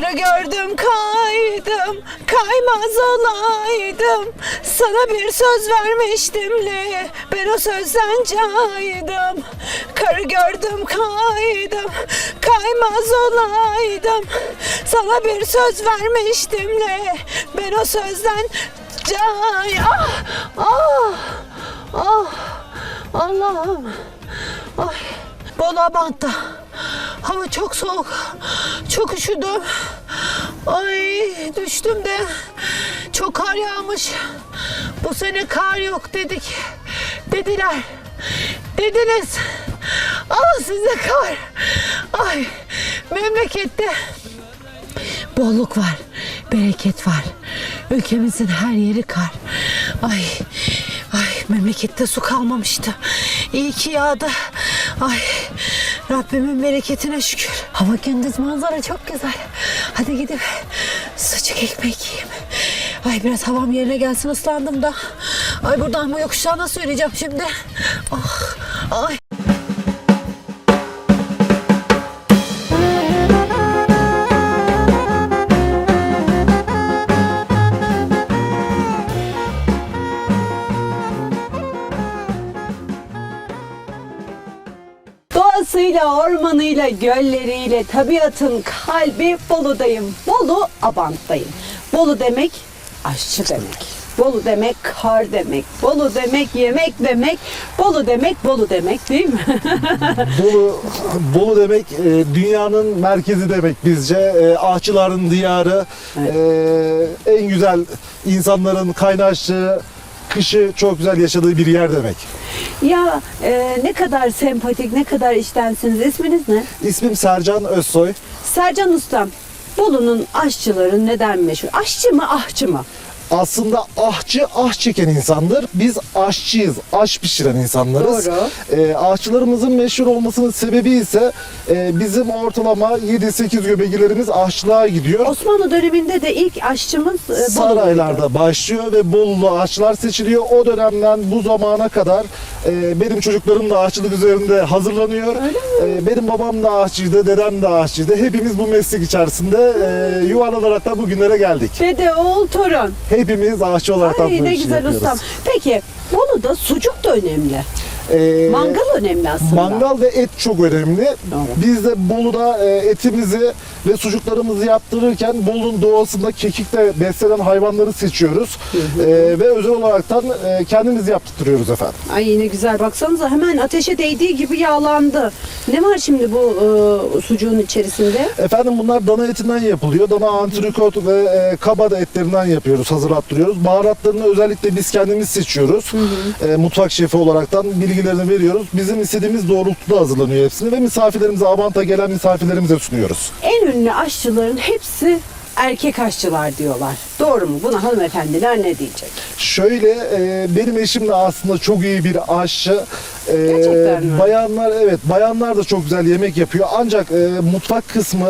Karı gördüm kaydım, kaymaz olaydım. Sana bir söz vermiştim le, ben o sözden caydım. Karı gördüm kaydım, kaymaz olaydım. Sana bir söz vermiştim le, ben o sözden cay... Ah, ah, ah, Allah'ım. Ay, Bolu Abant'ta. Hava çok soğuk. Çok üşüdüm. Ay düştüm de çok kar yağmış. Bu sene kar yok dedik. Dediler. Dediniz. Al size kar. Ay memlekette bolluk var, bereket var. Ülkemizin her yeri kar. Ay, ay memlekette su kalmamıştı. İyi ki yağdı. Ay, Rabbimin bereketine şükür. Hava gündüz manzara çok güzel. Hadi gidip sıcak ekmek yiyeyim. Ay biraz havam yerine gelsin ıslandım da. Ay buradan bu yokuştan nasıl yürüyeceğim şimdi? Ah, ay. Ormanıyla, gölleriyle, tabiatın kalbi Bolu'dayım. Bolu Abant'tayım. Bolu demek aşçı demek. Bolu demek kar demek. Bolu demek yemek demek. Bolu demek Bolu demek değil mi? Bolu, Bolu demek e, dünyanın merkezi demek bizce. E, ahçıların diyarı, e, en güzel insanların kaynaştığı, kışı çok güzel yaşadığı bir yer demek. ya e, ne kadar sempatik, ne kadar iştensiniz. İsminiz ne? İsmim Sercan Özsoy. Sercan Ustam. Bolu'nun aşçıları neden meşhur? Aşçı mı, ahçı mı? Aslında ahçı ah çeken insandır. Biz aşçıyız, aş pişiren insanlarız. Doğru. E, ahçılarımızın meşhur olmasının sebebi ise e, bizim ortalama 7-8 göbeklerimiz aşçılığa gidiyor. Osmanlı döneminde de ilk aşçımız e. Saraylarda başlıyor ve Bolulu ağaçlar seçiliyor. O dönemden bu zamana kadar e, benim çocuklarım da ağaççılık üzerinde hazırlanıyor. E, benim babam da ağaççıydı, dedem de ağaççıydı. Hepimiz bu meslek içerisinde e, yuvarlanarak da bugünlere geldik. Dede, oğul, torun. Hepimiz ağaççı olarak da bu Ay ne işi güzel yapıyoruz. ustam. Peki Bolu'da sucuk da önemli. E, Mangal önemli aslında. Mangal ve et çok önemli. Doğru. Biz de Bolu'da e, etimizi ve sucuklarımızı yaptırırken Bolu'nun doğasında kekikle beslenen hayvanları seçiyoruz. E, ve özel olaraktan e, kendimiz yaptırıyoruz efendim. Ay ne güzel baksanıza hemen ateşe değdiği gibi yağlandı. Ne var şimdi bu e, sucuğun içerisinde? Efendim bunlar dana etinden yapılıyor. Dana antrikot ve e, kabada etlerinden yapıyoruz, hazırlattırıyoruz. Baharatlarını özellikle biz kendimiz seçiyoruz. E, mutfak şefi olaraktan bilgilerini veriyoruz. Bizim istediğimiz doğrultuda hazırlanıyor hepsini ve misafirlerimize, Avant'a gelen misafirlerimize sunuyoruz. En ünlü aşçıların hepsi erkek aşçılar diyorlar. Doğru mu? Buna hanımefendiler ne diyecek? Şöyle e, benim eşim de aslında çok iyi bir aşçı. E, Gerçekten mi? Bayanlar evet bayanlar da çok güzel yemek yapıyor. Ancak e, mutfak kısmı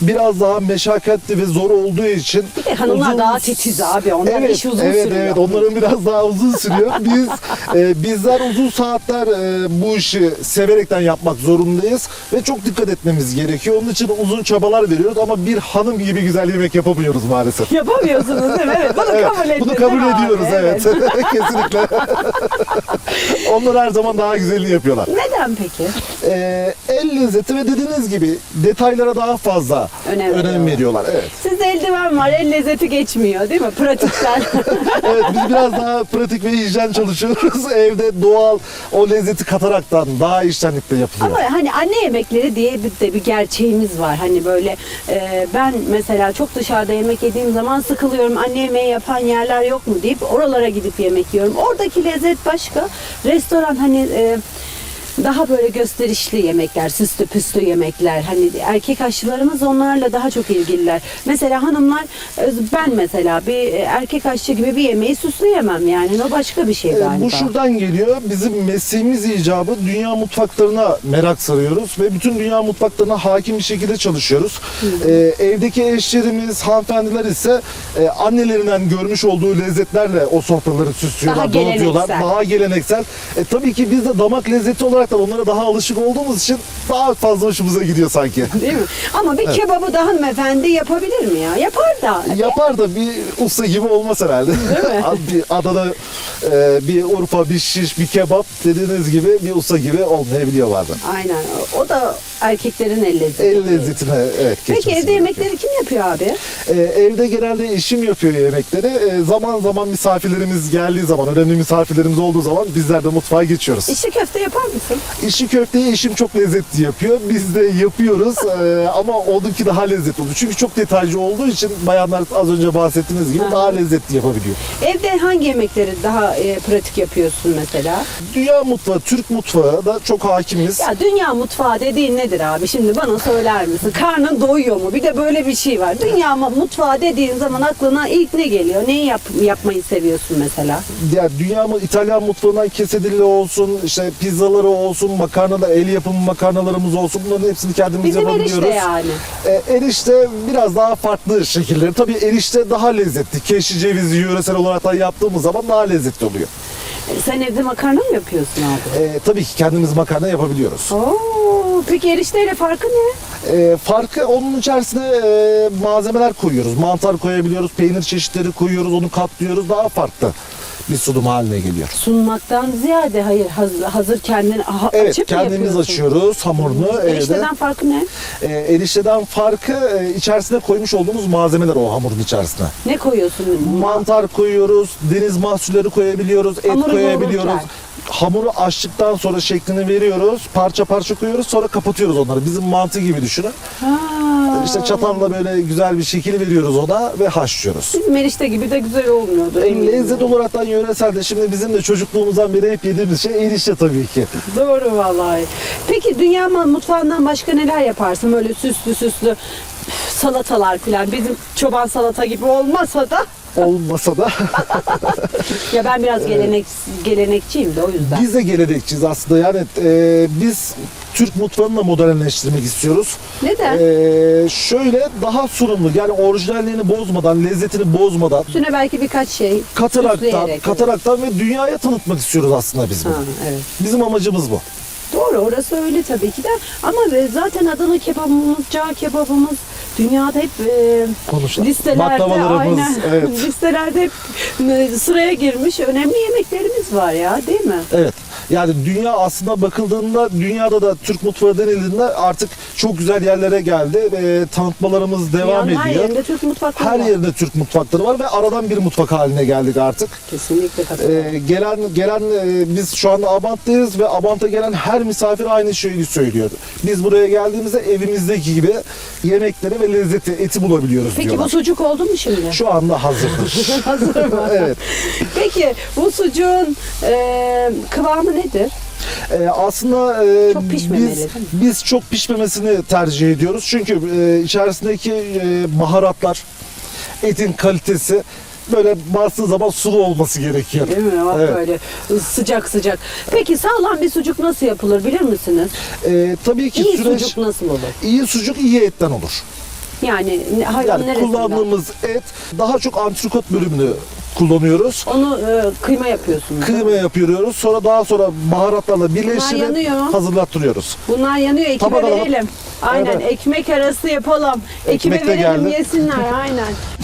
biraz daha meşakkatli ve zor olduğu için Bir de hanımlar uzun- daha titiz abi. Onlar iş uzun evet, sürüyor. Evet onların biraz daha uzun sürüyor. Biz e, bizler uzun saatler e, bu işi severekten yapmak zorundayız ve çok dikkat etmemiz gerekiyor. Onun için uzun çabalar veriyoruz ama bir hanım gibi güzel yemek yapamıyoruz maalesef. Yapamıyorsunuz değil mi? Evet, bunu Evet, kabul ettiniz bunu kabul ediyoruz evet. Kesinlikle. Onlar her zaman daha güzelini yapıyorlar. Neden peki? Ee, el lezzeti ve dediğiniz gibi detaylara daha fazla Önem önem, veriyorlar. veriyorlar. Evet. Sizde eldiven var, el lezzeti geçmiyor değil mi? Pratikten. evet biz biraz daha pratik ve hijyen çalışıyoruz. Evde doğal o lezzeti kataraktan daha iştenlikle yapılıyor. Ama hani anne yemekleri diye bir de bir gerçeğimiz var. Hani böyle e, ben mesela çok dışarıda yemek yediğim zaman sıkılıyorum. Anne yemeği yapan yerler yok mu deyip oralara gidip yemek yiyorum. Oradaki lezzet başka. Restoran hani e, daha böyle gösterişli yemekler, süslü püslü yemekler. Hani erkek aşçılarımız onlarla daha çok ilgililer. Mesela hanımlar, e, ben mesela bir erkek aşçı gibi bir yemeği süsleyemem yani. O başka bir şey galiba. Bu şuradan geliyor. Bizim mesleğimiz icabı dünya mutfaklarına merak sarıyoruz ve bütün dünya mutfaklarına hakim bir şekilde çalışıyoruz. Ee, evdeki eşlerimiz, hanımefendiler ise e, annelerinden görmüş olduğu lezzetlerle o sofraları süslüyorlar, Daha donatıyorlar. geleneksel. Daha geleneksel. E, tabii ki biz de damak lezzeti olarak olarak da onlara daha alışık olduğumuz için daha fazla hoşumuza gidiyor sanki. Değil mi? Ama bir kebabı da hanımefendi yapabilir mi ya? Yapar da. Yapar da bir usta gibi olmaz herhalde. Değil mi? bir Adana, e, bir Urfa, bir şiş, bir kebap dediğiniz gibi bir usta gibi olmayabiliyor bazen. Aynen. O da erkeklerin el lezzeti. El lezzetine evet Peki geçmesi evde gerekiyor. yemekleri kim yapıyor abi? Ee, evde genelde eşim yapıyor yemekleri. Ee, zaman zaman misafirlerimiz geldiği zaman, önemli misafirlerimiz olduğu zaman bizler de mutfağa geçiyoruz. İşte köfte yapar mısın? İşi köfteyi eşim çok lezzetli yapıyor. Biz de yapıyoruz Ee, ama onunki daha lezzetli oluyor. Çünkü çok detaycı olduğu için bayanlar az önce bahsettiğiniz gibi Ha. daha lezzetli yapabiliyor. Evde hangi yemekleri daha e, pratik yapıyorsun mesela? Dünya mutfağı, Türk mutfağı da çok hakimiz. Ya dünya mutfağı dediğin nedir abi? Şimdi bana söyler misin? Karnın doyuyor mu? Bir de böyle bir şey var. Dünya mu- mutfağı dediğin zaman aklına ilk ne geliyor? Neyi yap, yapmayı seviyorsun mesela? Yani dünya İtalyan mutfağından kesedilli olsun, işte pizzaları olsun, makarnalar, el yapımı makarnalarımız olsun bunların hepsini kendimiz Bizim yapabiliyoruz. erişte yani. E, erişte biraz daha farklı şekilleri. Tabii erişte daha lezzetli. Keşi cevizi yöresel olarak da yaptığımız zaman daha lezzetli oluyor. E, Sen evde makarna mı yapıyorsun abi? E, tabii ki kendimiz makarna yapabiliyoruz. Oo, peki erişteyle farkı ne? E, farkı onun içerisine e, malzemeler koyuyoruz. Mantar koyabiliyoruz, peynir çeşitleri koyuyoruz, onu katlıyoruz. Daha farklı bir sunum haline geliyor. Sunmaktan ziyade hayır hazır, hazır kendin aha, Evet, açıp kendimiz açıyoruz hamurunu evde. Erişteden farkı ne? E, erişteden farkı e, içerisine koymuş olduğumuz malzemeler o hamurun içerisine. Ne koyuyorsun? Mantar koyuyoruz, deniz mahsulleri koyabiliyoruz, et Hamuru koyabiliyoruz. yoğururken. Hamuru açtıktan sonra şeklini veriyoruz, parça parça koyuyoruz, sonra kapatıyoruz onları. Bizim mantı gibi düşünün. Ha. İşte çatalla böyle güzel bir şekil veriyoruz ona ve haşlıyoruz. Bizim erişte gibi de güzel olmuyordu. eminim. Lezzet olaraktan yöresel de şimdi bizim de çocukluğumuzdan beri hep yediğimiz şey erişte tabii ki. Doğru vallahi. Peki dünya mutfağından başka neler yaparsın? Böyle süslü süslü salatalar falan. Bizim çoban salata gibi olmasa da. Olmasa da Ya ben biraz gelenek gelenekçiyim de o yüzden. biz de gelenekçiyiz aslında. Yani e, biz Türk mutfağını da modernleştirmek istiyoruz. Neden? Ee, şöyle daha sunumlu yani orijinalliğini bozmadan, lezzetini bozmadan Üstüne belki birkaç şey kataraktan, kataraktan ve dünyaya tanıtmak istiyoruz aslında biz Ha, bunu. evet. Bizim amacımız bu. Doğru orası öyle tabii ki de. Ama e, zaten Adana kebabımız, cağ kebabımız dünyada hep e, listelerde aynen evet. listelerde hep e, sıraya girmiş önemli yemeklerimiz var ya değil mi? Evet. Yani dünya aslında bakıldığında dünyada da Türk mutfağı denildiğinde artık çok güzel yerlere geldi. Ee, tanıtmalarımız devam Dünyanın her ediyor. yerinde Türk mutfakları Her var. yerinde Türk mutfakları var ve aradan bir mutfak haline geldik artık. Kesinlikle katılıyorum. Ee, gelen gelen e, biz şu anda Abant'tayız ve Abant'a gelen her misafir aynı şeyi söylüyor. Biz buraya geldiğimizde evimizdeki gibi yemekleri ve lezzeti, eti bulabiliyoruz Peki diyorlar. bu sucuk oldu mu şimdi? Şu anda hazırdır. Hazır mı? evet. Peki bu sucuğun e, kıvamı nedir? Ee, aslında e, Çok biz biz çok pişmemesini tercih ediyoruz. Çünkü e, içerisindeki e, baharatlar, etin kalitesi böyle bastığı zaman sulu olması gerekiyor. Değil mi? Bak Evet. böyle sıcak sıcak. Peki sağlam bir sucuk nasıl yapılır bilir misiniz? Ee, tabii ki İyi süreç sucuk nasıl olur? iyi sucuk iyi etten olur. Yani Yani kullandığımız et daha çok antrikot bölümünü kullanıyoruz. Onu e, kıyma yapıyorsunuz. Kıyma yapıyoruz. Sonra daha sonra baharatlarla birleştirip yanıyor. hazırlattırıyoruz. Bunlar yanıyor ekibe Tabak alalım. verelim. Aynen Evet. ekmek arası yapalım. Ekibe Ekmek de verelim geldi. yesinler aynen.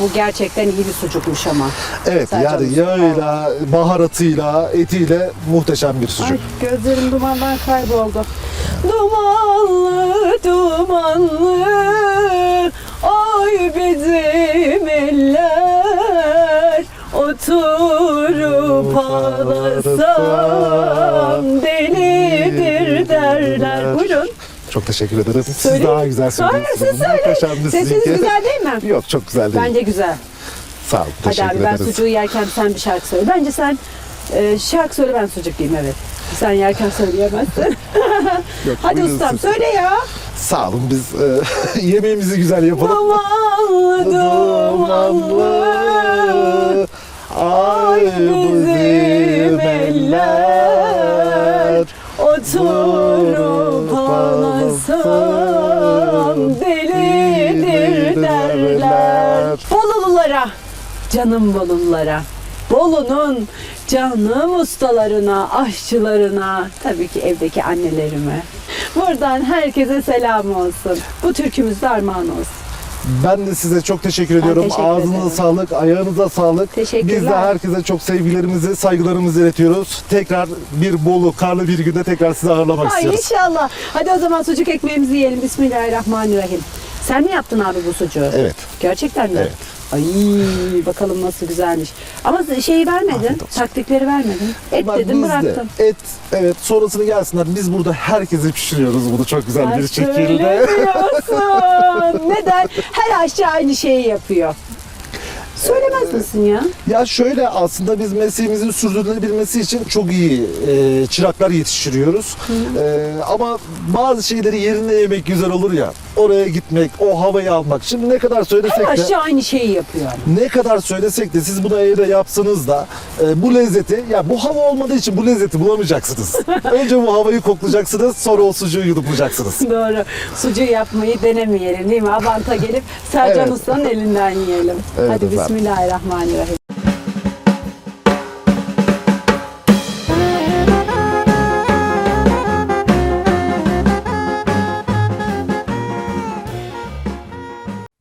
Bu gerçekten iyi bir sucukmuş ama. Evet Sercan yani Usta. yağıyla, baharatıyla, etiyle muhteşem bir sucuk. Ay gözlerim dumandan kayboldu. Dumanlı dumanlı Ay bizim eller Oturup ağlasam delidir derler. Buyurun. Çok teşekkür ederim. Siz Söyleyeyim. daha güzel Hayır söylüyorsunuz. siz söyle. Muhteşemdi Sesiniz güzel değil mi? Yok çok güzel değil. Bence güzel. Sağ olun. Hadi Teşekkür abi ben ederiz. sucuğu yerken sen bir şarkı söyle. Bence sen e, şarkı söyle ben sucuk diyeyim evet. Sen yerken söyleyemezsin. Yok, Hadi buyurun ustam siz. söyle ya. Sağ olun biz e, yemeğimizi güzel yapalım. Dumanlı dumanlı Ay bizim eller Oturup canım Bolulara. Bolu'nun canım ustalarına, aşçılarına, tabii ki evdeki annelerime. Buradan herkese selam olsun. Bu türkümüz de armağan olsun. Ben de size çok teşekkür ediyorum. teşekkür Ağzınıza ederim. sağlık, ayağınıza sağlık. Teşekkürler. Biz de herkese çok sevgilerimizi, saygılarımızı iletiyoruz. Tekrar bir Bolu, karlı bir günde tekrar sizi ağırlamak Ay istiyoruz. inşallah. Hadi o zaman sucuk ekmeğimizi yiyelim. Bismillahirrahmanirrahim. Sen mi yaptın abi bu sucuğu? Evet. Gerçekten mi? Evet. Ay bakalım nasıl güzelmiş. Ama şeyi vermedin. Taktikleri vermedin. Et Bak dedim biz de bıraktım. Et, evet sonrasını gelsinler. Biz burada herkese pişiriyoruz bunu çok güzel bir şekilde. söylemiyorsun. Neden? Her aşçı aynı şeyi yapıyor. Söylemez misin ya? Ya şöyle aslında biz mesleğimizin sürdürülebilmesi için çok iyi e, çıraklar yetiştiriyoruz. E, ama bazı şeyleri yerine yemek güzel olur ya. Oraya gitmek, o havayı almak. Şimdi ne kadar Her söylesek de aşçı aynı şeyi yapıyor. ne kadar söylesek de siz bunu evde yapsanız da e, bu lezzeti ya bu hava olmadığı için bu lezzeti bulamayacaksınız. Önce bu havayı koklayacaksınız, sonra o sucuğu yudumlayacaksınız. Doğru. Sucuğu yapmayı denemeyelim değil mi? Avanta gelip Sercan Evet. Usta'nın elinden yiyelim. Evet Hadi efendim. Bismillahirrahmanirrahim.